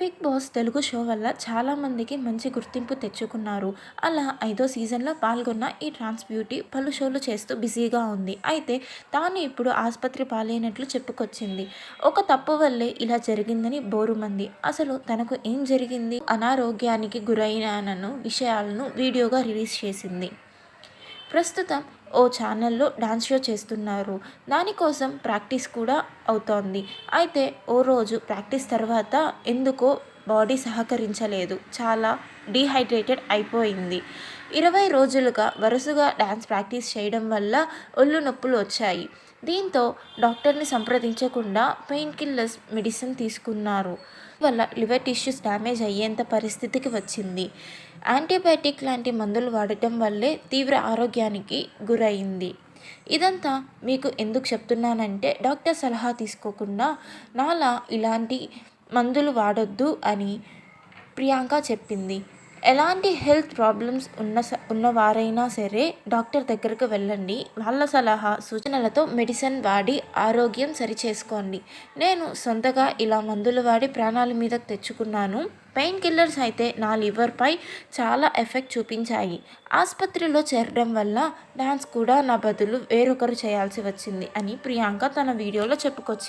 Big boss Telugu show వల్ల చాలామందికి మంచి గుర్తింపు తెచ్చుకున్నారు. అలా ఐదో సీజన్లో పాల్గొన్న ఈ ట్రాన్స్ బ్యూటీ పలు షోలు చేస్తూ బిజీగా ఉంది. అయితే తాను ఇప్పుడు ఆసుపత్రి పాలైనట్లు చెప్పుకొచ్చింది. ఒక తప్పు వల్లే ఇలా జరిగిందని బోరుమంది. అసలు తనకు ఏం జరిగింది? అనారోగ్యానికి గురైన విషయాలను వీడియోగా రిలీజ్ చేసింది. ప్రస్తుతం ఓ ఛానల్లో డాన్స్ షో చేస్తున్నారు. దానికోసం ప్రాక్టీస్ కూడా అవుతోంది. అయితే ఓ రోజు ప్రాక్టీస్ తర్వాత ఎందుకో బాడీ సహకరించలేదు. చాలా డీహైడ్రేటెడ్ అయిపోయింది. ఇరవై రోజులుగా వరుసగా డ్యాన్స్ ప్రాక్టీస్ చేయడం వల్ల ఒళ్ళు నొప్పులు వచ్చాయి. దీంతో డాక్టర్ని సంప్రదించకుండా పెయిన్ కిల్లర్స్ మెడిసిన్ తీసుకున్నారు. వల్ల లివర్ టిష్యూస్ డ్యామేజ్ అయ్యేంత పరిస్థితికి వచ్చింది. యాంటీబయాటిక్ లాంటి మందులు వాడటం వల్లే తీవ్ర ఆరోగ్యానికి గురైంది. ఇదంతా మీకు ఎందుకు చెప్తున్నానంటే డాక్టర్ సలహా తీసుకోకుండా నాలా ఇలాంటి మందులు వాడొద్దు అని ప్రియాంక చెప్పింది. ఎలాంటి హెల్త్ ప్రాబ్లమ్స్ ఉన్న స ఉన్నవారైనా సరే డాక్టర్ దగ్గరకు వెళ్ళండి. వాళ్ళ సలహా సూచనలతో మెడిసిన్ వాడి ఆరోగ్యం సరిచేసుకోండి. నేను సొంతగా ఇలా మందులు వాడి ప్రాణాల మీదకు తెచ్చుకున్నాను. పెయిన్ కిల్లర్స్ అయితే నా లివర్పై చాలా ఎఫెక్ట్ చూపించాయి. ఆసుపత్రిలో చేరడం వల్ల డ్యాన్స్ కూడా నా బదులు వేరొకరు చేయాల్సి వచ్చింది అని ప్రియాంక తన వీడియోలో చెప్పుకొచ్చింది.